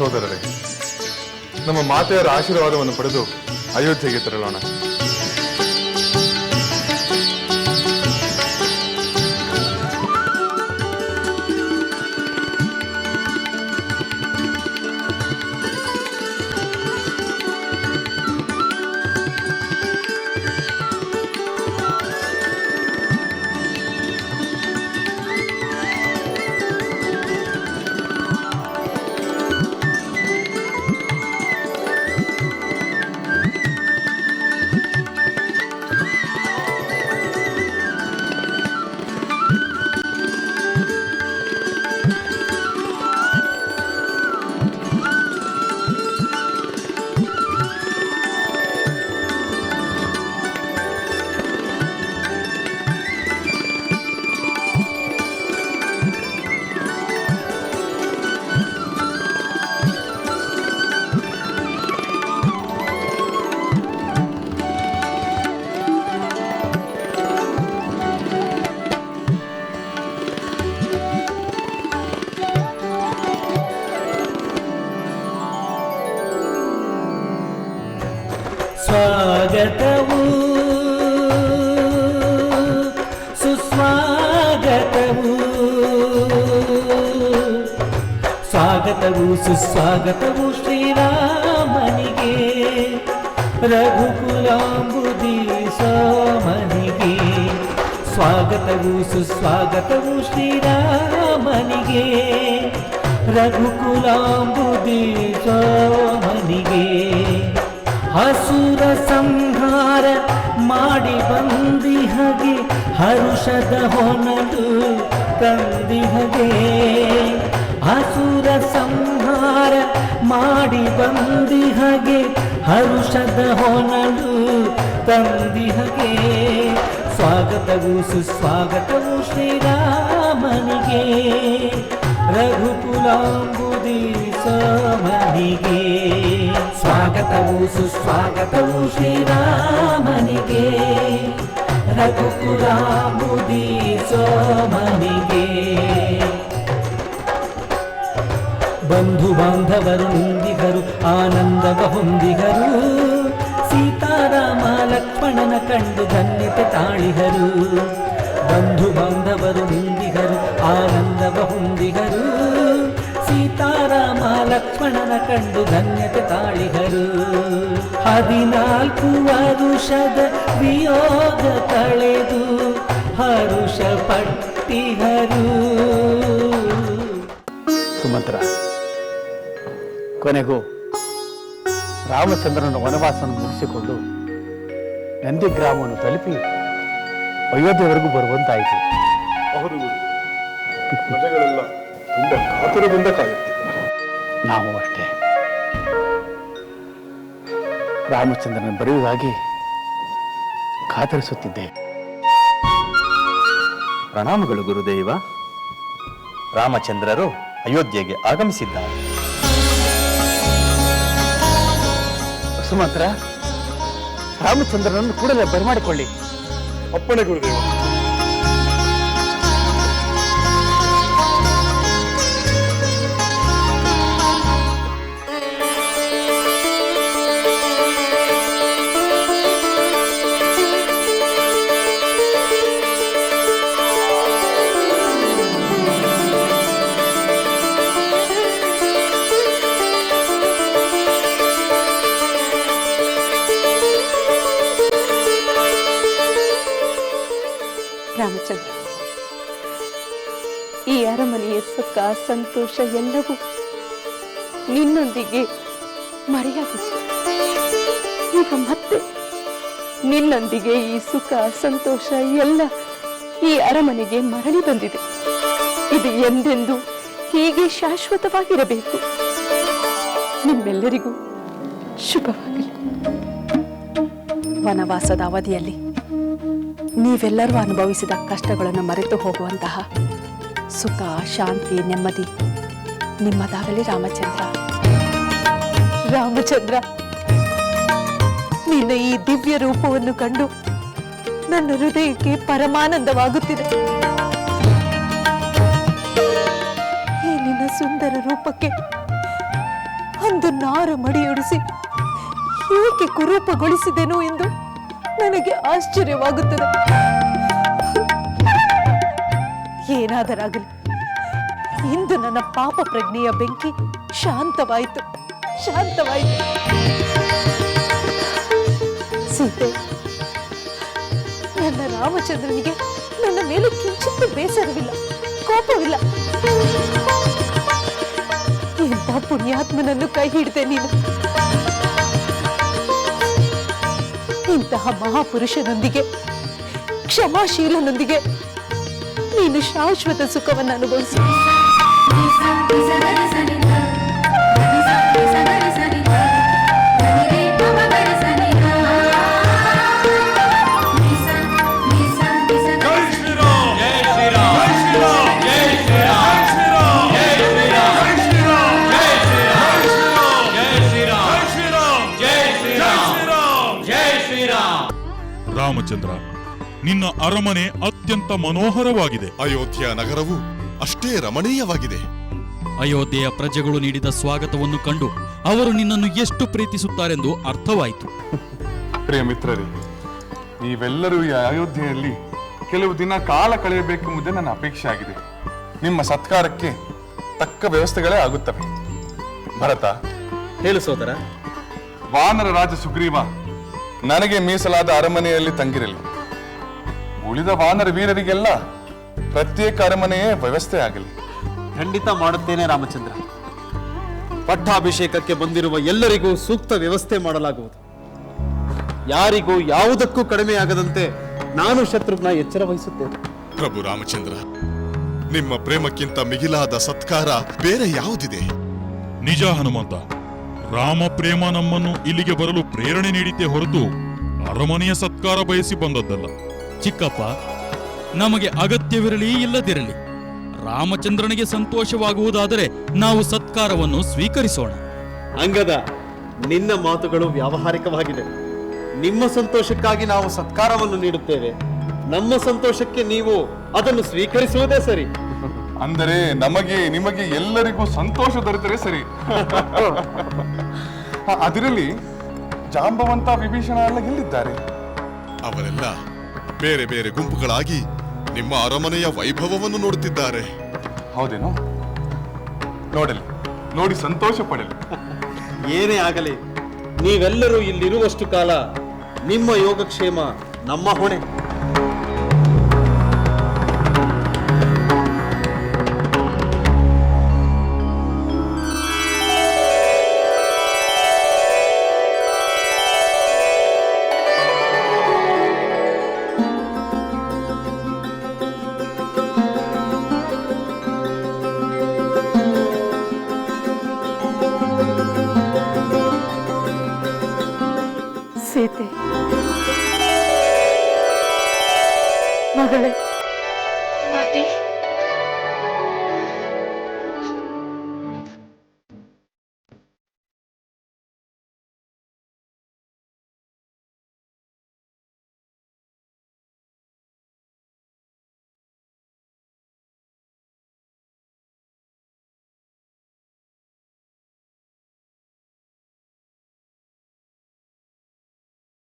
ಸೋದರರೇ ನಮ್ಮ ಮಾತೆಯರ ಆಶೀರ್ವಾದವನ್ನು ಪಡೆದು ಅಯೋಧ್ಯೆಗೆ ತೆರಳೋಣ. ಸುಸ್ವಾಗತವು ಶ್ರೀರಾಮನಿಗೆ. ರಘುಕುಲಾಂಬುದಿ ಸೋಮನಿಗೆ. ಸ್ವಾಗತವು ಸುಸ್ವಾಗತವು ಶ್ರೀರಾಮನಿಗೆ. ರಘುಕುಲಾಂಬುದಿ ಸೋಮನಿಗೆ. ಹಸುರ ಸಂಹಾರ ಮಾಡಿ ಬಂದಿಹಗೆ, ಹರುಷದ ಹೊನಲು ತಂದಿಹಗೆ. ಹಸುರ ಸಂಹಾರ ಮಾಡಿ ಬಂದಿಹಗೆ ಹರುಷದ ಹೊನಲು ತಂದಿಹಗೆ ಸ್ವಾಗತವು ಸುಸ್ವಾಗತವು ಶ್ರೀರಾಮನಿಗೆ. ರಘುಕುಲಾಂಬುದಿ ಸೋಮನಿಗೆ. ಸ್ವಾಗತವು ಸುಸ್ವಾಗತವು ಶ್ರೀರಾಮನಿಗೆ. ರಘುಕುಲಾಂಬುದಿ ಸೋಮನಿಗೆ. ಬಂಧು ಬಾಂಧವರು ನಿಂದಿಗರು ಆನಂದವ ಹೊಂದಿಗರು ಸೀತಾರಾಮ ಲಕ್ಷ್ಮಣನ ಕಂಡು ಧನ್ಯತೆ ತಾಳಿಗರು. ಬಂಧು ಬಾಂಧವರು ನಿಂದಿಗರು ಆನಂದವ ಹೊಂದಿಗರು ಸೀತಾರಾಮ ಲಕ್ಷ್ಮಣನ ಕಂಡು ಧನ್ಯತೆ ತಾಳಿಗರು. ಹದಿನಾಲ್ಕು ವರುಷದ ವಿಯೋಗ ಕಳೆದು ಹರುಷ ಪಟ್ಟಿಗರು. ಸುಮಂತ್ರ ಕೊನೆಗೂ ರಾಮಚಂದ್ರನ ವನವಾಸವನ್ನು ಮುಗಿಸಿಕೊಂಡು ನಂದಿಗ್ರಾಮವನ್ನು ತಲುಪಿ ಅಯೋಧ್ಯೆವರೆಗೂ ಬರುವಂತಾಯಿತು. ಹೌದು ಗುರು. ಪ್ರಜೆಗಳೆಲ್ಲ ತುಂಬಾ ಕಾತುರದಿಂದ ಕಾಯುತ್ತಿದ್ದಾರೆ ನಾವು ಅಷ್ಟೇ. ರಾಮಚಂದ್ರನ ಬರೆಯುವುದಾಗಿ ಕಾತರಿಸುತ್ತಿದ್ದೇವೆ ಪ್ರಣಾಮಗಳು ಗುರುದೇವ. ರಾಮಚಂದ್ರರು ಅಯೋಧ್ಯೆಗೆ ಆಗಮಿಸಿದ್ದಾರೆ. ಸುಮಂತ್ರ ರಾಮಚಂದ್ರನನ್ನು ಕೂಡಲೇ ಬರಮಾಡಿಕೊಳ್ಳಿ. ಅಪ್ಪಣೆ ಗುರುದೇವ ರಾಮಚಂದ್ರ, ಈ ಅರಮನೆಯ ಸುಖ, ಸಂತೋಷ ಎಲ್ಲವೂ ನಿನ್ನೊಂದಿಗೆ ಮರೆಯಾಗಿತ್ತು. ಈಗ ಮತ್ತೆ ನಿನ್ನೊಂದಿಗೆ ಈ ಸುಖ, ಸಂತೋಷ ಎಲ್ಲ ಈ ಅರಮನೆಗೆ ಮರಳಿ ಬಂದಿದೆ. ಇದು ಎಂದೆಂದು ಹೀಗೆ ಶಾಶ್ವತವಾಗಿರಬೇಕು. ನಿಮ್ಮೆಲ್ಲರಿಗೂ ಶುಭವಾಗಲಿ. ವನವಾಸದ ಅವಧಿಯಲ್ಲಿ ನೀವೆಲ್ಲರೂ ಅನುಭವಿಸಿದ ಕಷ್ಟಗಳನ್ನು ಮರೆತು ಹೋಗುವಂತಹ ಸುಖ, ಶಾಂತಿ, ನೆಮ್ಮದಿ ನಿಮ್ಮದಾಗಲಿ ರಾಮಚಂದ್ರ. ರಾಮಚಂದ್ರ, ನಿನ್ನ ಈ ದಿವ್ಯ ರೂಪವನ್ನು ಕಂಡು ನನ್ನ ಹೃದಯಕ್ಕೆ ಪರಮಾನಂದವಾಗುತ್ತಿದೆ. ಈ ನಿನ್ನ ಸುಂದರ ರೂಪಕ್ಕೆ ನಾರ ಮಡಿಯೊಡಿಸಿ ಏಕೆ ಕುರೂಪಗೊಳಿಸಿದೆನು ಎಂದು ನನಗೆ ಆಶ್ಚರ್ಯವಾಗುತ್ತದೆ. ಏನಾದರಾಗಲಿ. ಇಂದು ನನ್ನ ಪಾಪ ಪ್ರಜ್ಞೆಯ ಬೆಂಕಿ ಶಾಂತವಾಯಿತು. ಶಾಂತವಾಯಿತು. ಸೀತೆ, ನನ್ನ ರಾಮಚಂದ್ರನಿಗೆ ನನ್ನ ಮೇಲೆ ಕಿಂಚಿತ್ತು ಬೇಸರವಿಲ್ಲ, ಕೋಪವಿಲ್ಲ. ಎಂಥ ಪುಣ್ಯಾತ್ಮನನ್ನು ಕೈ ಹಿಡಿದೆ ನೀನು. ಇಂತಹ ಮಹಾಪುರುಷನೊಂದಿಗೆ ಕ್ಷಮಾಶೀಲನೊಂದಿಗೆ ನೀನು ಶಾಶ್ವತ ಸುಖವನ್ನು ಅನುಭವಿಸಿ. ರಾಮಚಂದ್ರ ನಿನ್ನ ಅರಮನೆ ಅತ್ಯಂತ ಮನೋಹರವಾಗಿದೆ. ಅಯೋಧ್ಯ ನಗರವು ಅಷ್ಟೇ ರಮಣೀಯವಾಗಿದೆ. ಅಯೋಧ್ಯೆಯ ಪ್ರಜೆಗಳು ನೀಡಿದ ಸ್ವಾಗತವನ್ನು ಕಂಡು ಅವರು ನಿನ್ನನ್ನು ಎಷ್ಟು ಪ್ರೀತಿಸುತ್ತಾರೆಂದು ಅರ್ಥವಾಯಿತು. ಪ್ರಿಯ ಮಿತ್ರರೇ ನೀವೆಲ್ಲರೂ ಈ ಅಯೋಧ್ಯೆಯಲ್ಲಿ ಕೆಲವು ದಿನ ಕಾಲ ಕಳೆಯಬೇಕೆಂಬುದೇ ನನ್ನ ಅಪೇಕ್ಷೆ ಆಗಿದೆ. ನಿಮ್ಮ ಸತ್ಕಾರಕ್ಕೆ ತಕ್ಕ ವ್ಯವಸ್ಥೆಗಳೇ ಆಗುತ್ತವೆ. ಭರತ ಹೇಳು ಸೋದರ. ವಾನರ ರಾಜ ಸುಗ್ರೀವ ನನಗೆ ಮೀಸಲಾದ ಅರಮನೆಯಲ್ಲಿ ತಂಗಿರಲಿ. ಉಳಿದ ವಾನರ ವೀರರಿಗೆಲ್ಲ ಪ್ರತ್ಯೇಕ ಅರಮನೆಯೇ ವ್ಯವಸ್ಥೆ ಆಗಲಿ. ಖಂಡಿತ ಮಾಡುತ್ತೇನೆ ರಾಮಚಂದ್ರ. ಪಟ್ಟಾಭಿಷೇಕಕ್ಕೆ ಬಂದಿರುವ ಎಲ್ಲರಿಗೂ ಸೂಕ್ತ ವ್ಯವಸ್ಥೆ ಮಾಡಲಾಗುವುದು. ಯಾರಿಗೂ ಯಾವುದಕ್ಕೂ ಕಡಿಮೆಯಾಗದಂತೆ ನಾನು ಶತ್ರುಘ್ನ ಎಚ್ಚರ ವಹಿಸುತ್ತೇನೆ. ಪ್ರಭು ರಾಮಚಂದ್ರ ನಿಮ್ಮ ಪ್ರೇಮಕ್ಕಿಂತ ಮಿಗಿಲಾದ ಸತ್ಕಾರ ಬೇರೆ ಯಾವುದಿದೆ? ನಿಜ ಹನುಮಂತ ರಾಮ ಪ್ರೇಮ ನಮ್ಮನ್ನು ಇಲ್ಲಿಗೆ ಬರಲು ಪ್ರೇರಣೆ ನೀಡಿದ್ದೇ ಹೊರತು ಅರಮನೆಯ ಸತ್ಕಾರ ಬಯಸಿ ಬಂದದ್ದಲ್ಲ. ಚಿಕ್ಕಪ್ಪ ನಮಗೆ ಅಗತ್ಯವಿರಲಿ ಇಲ್ಲದಿರಲಿ ರಾಮಚಂದ್ರನಿಗೆ ಸಂತೋಷವಾಗುವುದಾದರೆ ನಾವು ಸತ್ಕಾರವನ್ನು ಸ್ವೀಕರಿಸೋಣ. ಅಂಗದ ನಿನ್ನ ಮಾತುಗಳು ವ್ಯಾವಹಾರಿಕವಾಗಿದೆ ನಿಮ್ಮ ಸಂತೋಷಕ್ಕಾಗಿ ನಾವು ಸತ್ಕಾರವನ್ನು ನೀಡುತ್ತೇವೆ. ನಮ್ಮ ಸಂತೋಷಕ್ಕೆ ನೀವು ಅದನ್ನು ಸ್ವೀಕರಿಸುವುದೇ ಸರಿ. ಅಂದರೆ ನಮಗೆ ನಿಮಗೆ ಎಲ್ಲರಿಗೂ ಸಂತೋಷ ದೊರೆತರೆ ಸರಿ. ಅದರಲ್ಲಿ ಅದಿರಲಿ ಜಾಂಬವಂತ ವಿಭೀಷಣ ಎಲ್ಲ ಎಲ್ಲಿದ್ದಾರೆ? ಅವರೆಲ್ಲ ಬೇರೆ ಬೇರೆ ಗುಂಪುಗಳಾಗಿ ನಿಮ್ಮ ಅರಮನೆಯ ವೈಭವವನ್ನು ನೋಡುತ್ತಿದ್ದಾರೆ. ಹೌದೇನೋ? ನೋಡಲಿ ನೋಡಿ ಸಂತೋಷ ಪಡಲಿ. ಏನೇ ಆಗಲಿ ನೀವೆಲ್ಲರೂ ಇಲ್ಲಿರುವಷ್ಟು ಕಾಲ ನಿಮ್ಮ ಯೋಗಕ್ಷೇಮ ನಮ್ಮ ಹೊಣೆ. ಮಗಳೇ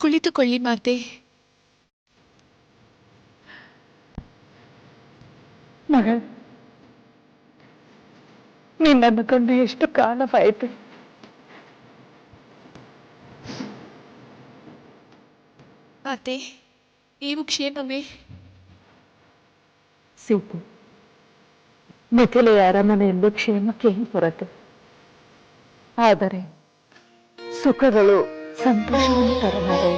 ಕುಳಿತುಕೊಳ್ಳಿ ಮಾತೆ ಮಗಳು ನಿನ್ನನ್ನು ಕಂಡು ಎಷ್ಟು ಕಾಲವಾಯಿತು? ಅತ್ತೆ ನೀವು ಕ್ಷೇಮವೇ? ಸೀತೆ ಮಿಥಿಲೆಯ ಅರಮನೆಯೆಂದು ಕ್ಷೇಮಕ್ಕೆ ಹೊರತು. ಆದರೆ ಸುಖಗಳು ಸಂತೋಷವನ್ನು ತರಲಾರವು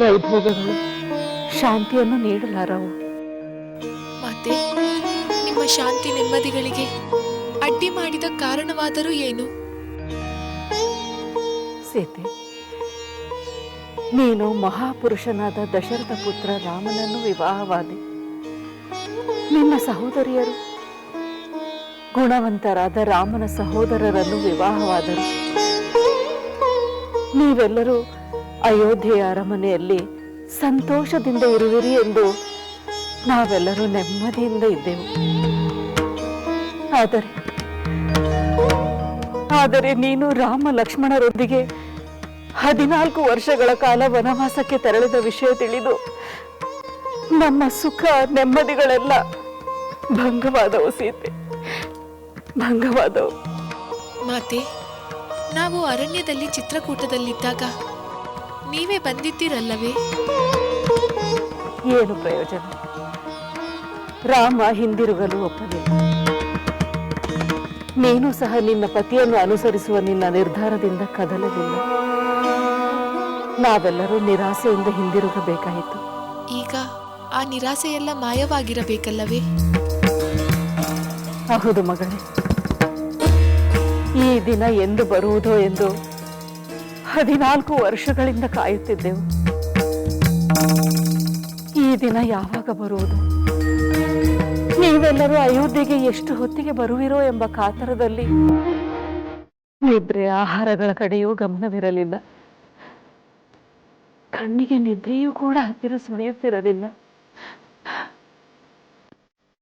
ವೈಭೋಗಗಳು ಶಾಂತಿಯನ್ನು ನೀಡಲಾರವು? ಶಾಂತಿ ನೆಮ್ಮದಿಗಳಿಗೆ ಅಡ್ಡಿ ಮಾಡಿದ ಕಾರಣವಾದರೂ ಏನು? ಸೀತೆ, ನೀನು ಮಹಾಪುರುಷನಾದ ದಶರಥ ಪುತ್ರ ರಾಮನನ್ನು ವಿವಾಹವಾದೆ. ನಿನ್ನ ಸಹೋದರಿಯರು, ಗುಣವಂತರಾದ ರಾಮನ ಸಹೋದರರನ್ನು ವಿವಾಹವಾದರು. ನೀವೆಲ್ಲರೂ ಅಯೋಧ್ಯೆಯ ಅರಮನೆಯಲ್ಲಿ ಸಂತೋಷದಿಂದ ಇರುವಿರಿ ಎಂದು ನಾವೆಲ್ಲರೂ ನೆಮ್ಮದಿಯಿಂದ ಇದ್ದೆವು. ಆದರೆ ಆದರೆ ನೀನು ರಾಮ ಲಕ್ಷ್ಮಣರೊಂದಿಗೆ ಹದಿನಾಲ್ಕು ವರ್ಷಗಳ ಕಾಲ ವನವಾಸಕ್ಕೆ ತೆರಳಿದ ವಿಷಯ ತಿಳಿದು ನಮ್ಮ ಸುಖ ನೆಮ್ಮದಿಗಳೆಲ್ಲ ಭಂಗವಾದವು ಸೀತೆ. ಭಂಗವಾದವು. ಮಾತೆ ನಾವು ಅರಣ್ಯದಲ್ಲಿ ಚಿತ್ರಕೂಟದಲ್ಲಿದ್ದಾಗ ನೀವೇ ಬಂದಿದ್ದೀರಲ್ಲವೇ? ಏನು ಪ್ರಯೋಜನ? ರಾಮ ಹಿಂದಿರುಗಲು ಒಪ್ಪಲಿಲ್ಲ. ನೀನು ಸಹ ನಿನ್ನ ಪತಿಯನ್ನು ಅನುಸರಿಸುವ ನಿನ್ನ ನಿರ್ಧಾರದಿಂದ ಕದಲಲಿಲ್ಲ. ನಾವೆಲ್ಲರೂ ನಿರಾಸೆಯಿಂದ ಹಿಂದಿರುಗಬೇಕಾಯಿತು. ಈಗ ಆ ನಿರಾಸೆಯೆಲ್ಲ ಮಾಯವಾಗಿರಬೇಕಲ್ಲವೇ? ಹೌದು ಮಗಳೇ. ಈ ದಿನ ಎಂದು ಬರುವುದೋ ಎಂದು ಹದಿನಾಲ್ಕು ವರ್ಷಗಳಿಂದ ಕಾಯುತ್ತಿದ್ದೆವು. ಈ ದಿನ ಯಾವಾಗ ಬರುವುದು? ನೀವೆಲ್ಲರೂ ಅಯೋಧ್ಯೆಗೆ ಎಷ್ಟು ಹೊತ್ತಿಗೆ ಬರುವಿರೋ ಎಂಬ ಕಾತರದಲ್ಲಿ ನಿದ್ರೆ ಆಹಾರಗಳ ಕಡೆಯೂ ಗಮನವಿರಲಿಲ್ಲ. ಕಣ್ಣಿಗೆ ನಿದ್ರೆಯೂ ಕೂಡ ಹತ್ತಿರ ಸುಳಿಯುತ್ತಿರಲಿಲ್ಲ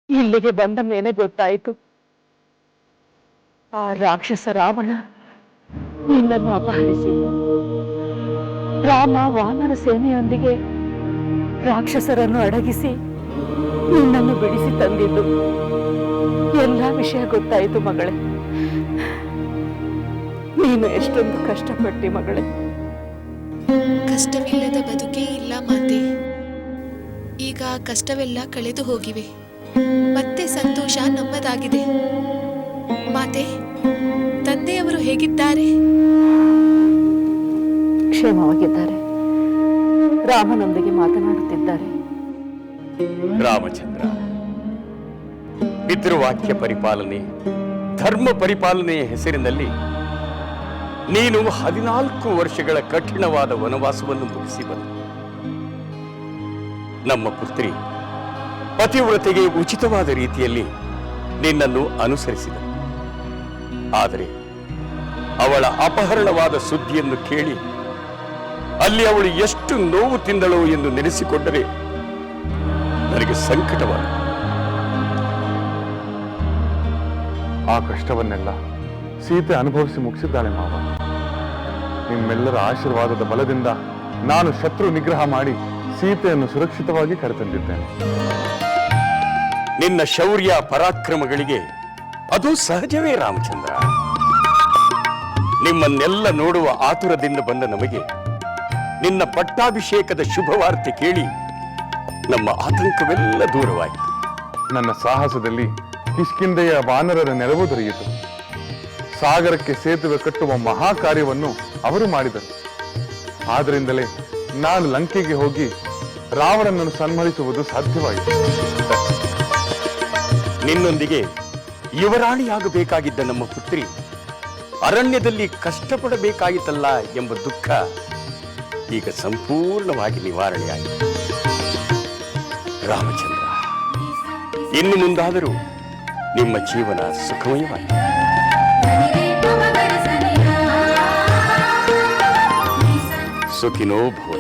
ಇಲ್ಲಿಗೆ ಬಂದ ಮೇಲೆ ಗೊತ್ತಾಯಿತು. ಆ ರಾಕ್ಷಸ ರಾವಣ ನಿನ್ನನ್ನು ಅಪಹರಿಸಿ ರಾಮ ವಾಮನ ಸೇನೆಯೊಂದಿಗೆ ರಾಕ್ಷಸರನ್ನು ಅಡಗಿಸಿ ನಿನ್ನನ್ನು ಬಿಡಿಸಿ ತಂದಿದ್ದು. ಎಲ್ಲ ವಿಷಯ ಗೊತ್ತಾಯಿತು ಮಗಳೇ. ನೀನು ಎಷ್ಟೊಂದು ಕಷ್ಟಪಟ್ಟಿ ಮಗಳೇ. ಕಷ್ಟವಿಲ್ಲದ ಬದುಕೇ ಇಲ್ಲ ಮಾತೆ. ಈಗ ಕಷ್ಟವೆಲ್ಲ ಕಳೆದು ಹೋಗಿವೆ. ಮತ್ತೆ ಸಂತೋಷ ನಮ್ಮದಾಗಿದೆ. ಮಾತೆ ತಂದೆಯವರು ಹೇಗಿದ್ದಾರೆ? ಕ್ಷೇಮವಾಗಿದ್ದಾರೆ. ರಾಮನೊಂದಿಗೆ ಮಾತನಾಡುತ್ತಿದ್ದಾರೆ. ರಾಮಚಂದ್ರ, ಪಿತೃವಾಕ್ಯ ಪರಿಪಾಲನೆ, ಧರ್ಮ ಪರಿಪಾಲನೆಯ ಹೆಸರಿನಲ್ಲಿ ನೀನು ಹದಿನಾಲ್ಕು ವರ್ಷಗಳ ಕಠಿಣವಾದ ವನವಾಸವನ್ನು ಮುಗಿಸಿ ಬಂದ. ನಮ್ಮ ಪುತ್ರಿ, ಪತಿವ್ರತೆಗೆ ಉಚಿತವಾದ ರೀತಿಯಲ್ಲಿ ನಿನ್ನನ್ನು ಅನುಸರಿಸಿದ ಆದರೆ ಅವಳ ಅಪಹರಣವಾದ ಸುದ್ದಿಯನ್ನು ಕೇಳಿ ಅಲ್ಲಿ ಅವಳು ಎಷ್ಟು ನೋವು ತಿಂದಳು ಎಂದು ನೆನೆಸಿಕೊಂಡರೆ ನನಗೆ ಸಂಕಟವಾದ ಆ ಕಷ್ಟವನ್ನೆಲ್ಲ ಸೀತೆ ಅನುಭವಿಸಿ ಮುಗಿಸಿದ್ದಾಳೆ ಮಾವ. ನಿಮ್ಮೆಲ್ಲರ ಆಶೀರ್ವಾದದ ಬಲದಿಂದ ನಾನು ಶತ್ರು ನಿಗ್ರಹ ಮಾಡಿ ಸೀತೆಯನ್ನು ಸುರಕ್ಷಿತವಾಗಿ ಕರೆತಂದಿದ್ದೇನೆ. ನಿನ್ನ ಶೌರ್ಯ ಪರಾಕ್ರಮಗಳಿಗೆ ಅದು ಸಹಜವೇ ರಾಮಚಂದ್ರ. ನಿಮ್ಮನ್ನೆಲ್ಲ ನೋಡುವ ಆತುರದಿಂದ ಬಂದ ನಮಗೆ ನಿನ್ನ ಪಟ್ಟಾಭಿಷೇಕದ ಶುಭವಾರ್ತೆ ಕೇಳಿ ನಮ್ಮ ಆತಂಕವೆಲ್ಲ ದೂರವಾಯಿತು. ನನ್ನ ಸಾಹಸದಲ್ಲಿ ಕಿಷ್ಕಿಂದೆಯ ವಾನರರ ನೆರವು ದೊರೆಯಿತು. ಸಾಗರಕ್ಕೆ ಸೇತುವೆ ಕಟ್ಟುವ ಮಹಾ ಕಾರ್ಯವನ್ನು ಅವರು ಮಾಡಿದರು. ಆದ್ದರಿಂದಲೇ ನಾನು ಲಂಕೆಗೆ ಹೋಗಿ ರಾವಣನನ್ನು ಸನ್ಮಾನಿಸುವುದು ಸಾಧ್ಯವಾಯಿತು. ನಿನ್ನೊಂದಿಗೆ ಯುವರಾಣಿಯಾಗಬೇಕಾಗಿದ್ದ ನಮ್ಮ ಪುತ್ರಿ ಅರಣ್ಯದಲ್ಲಿ ಕಷ್ಟಪಡಬೇಕಾಯಿತಲ್ಲ ಎಂಬ ದುಃಖ ಈಗ ಸಂಪೂರ್ಣವಾಗಿ ನಿವಾರಣೆಯಾಗಿದೆ ರಾಮಚಂದ್ರ ಇನ್ನು ಮುಂದಾದರೂ ನಿಮ್ಮ ಜೀವನ ಸುಖಮಯವಾಗಿದೆ ಸುಖಿನೋ ಭವ